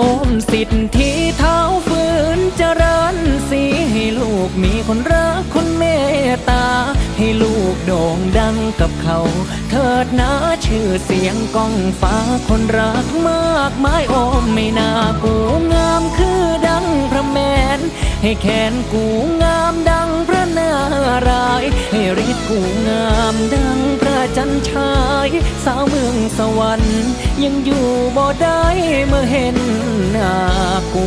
โอมสิทธิเท้าฝืนเจริญสีให้ลูกมีคนรักคนเมตตา ให้ลูกโด่งดังกับเขา เถิดนะชื่อเสียงก้องฟ้าคนรักมากมายโอมไม่น่ากูงามคือดังพระแมน ให้แขนกูงามดังพระนาราย ให้ฤทธิ์กูงามดัง จันชาย สาวเมืองสวรรค์ ยังอยู่บ่ได้เมื่อเห็นหน้ากู